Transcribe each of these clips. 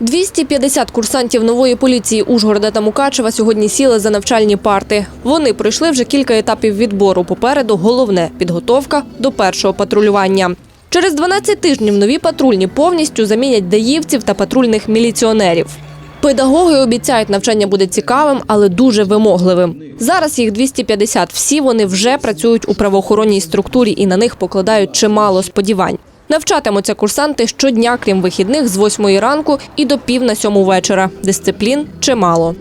250 курсантів нової поліції Ужгорода та Мукачева сьогодні сіли за навчальні парти. Вони пройшли вже кілька етапів відбору. Попереду головне підготовка до першого патрулювання. Через 12 тижнів нові патрульні повністю замінять даївців та патрульних міліціонерів. Педагоги обіцяють, навчання буде цікавим, але дуже вимогливим. Зараз їх 250. Всі вони вже працюють у правоохоронній структурі і на них покладають чимало сподівань. Навчатимуться курсанти щодня, крім вихідних, з 8 ранку і до пів на сьому вечора. Дисциплін чимало.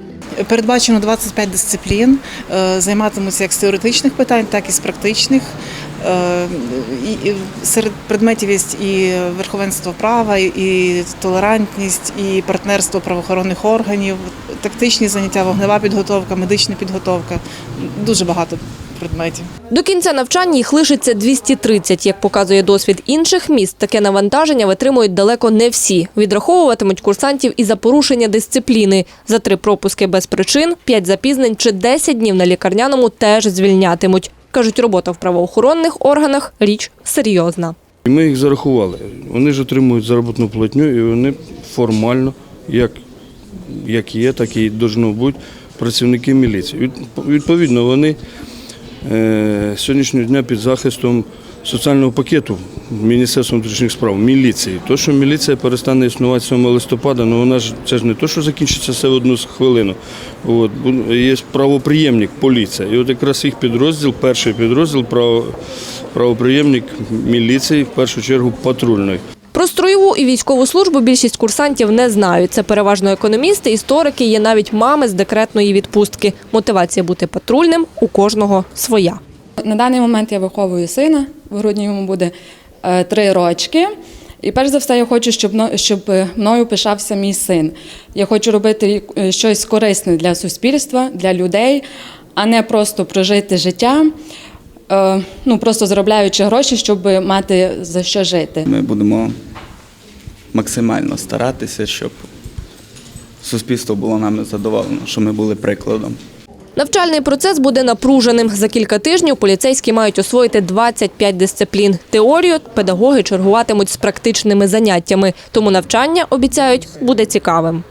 Передбачено 25 дисциплін, е, займатимуться як з теоретичних питань, так і з практичних. Е, Серед предметів є і верховенство права, і толерантність, і партнерство правоохоронних органів, тактичні заняття, вогнева підготовка, медична підготовка. Дуже багато предметів. До кінця навчання їх лишиться 230. Як показує досвід інших міст, таке навантаження витримують далеко не всі. Відраховуватимуть курсантів і за порушення дисципліни. За три пропуски без причин, п'ять запізнень чи 10 днів на лікарняному теж звільнятимуть. Кажуть, робота в правоохоронних органах річ серйозна. Ми їх зарахували. Вони ж отримують заробітну платню, і вони формально, як, як є, так і должно бути працівники міліції. Відповідно, вони сьогоднішнього дня під захистом соціального пакету Міністерства внутрішніх справ, міліції. То, що міліція перестане існувати 7 листопада, ну вона ж це ж не то, що закінчиться все в одну хвилину. От, є правоприємник, поліція. І от якраз їх підрозділ, перший підрозділ, право, правоприємник міліції, в першу чергу патрульної. Про строєву і військову службу більшість курсантів не знають. Це переважно економісти, історики, є навіть мами з декретної відпустки. Мотивація бути патрульним у кожного своя. На даний момент я виховую сина. В грудні йому буде е, три рочки. І перш за все, я хочу, щоб щоб мною пишався мій син. Я хочу робити е, щось корисне для суспільства, для людей, а не просто прожити життя, ну просто заробляючи гроші, щоб мати за що жити. Ми будемо максимально старатися, щоб суспільство було нами задоволено, що ми були прикладом. Навчальний процес буде напруженим. За кілька тижнів поліцейські мають освоїти 25 дисциплін. Теорію педагоги чергуватимуть з практичними заняттями, тому навчання обіцяють буде цікавим.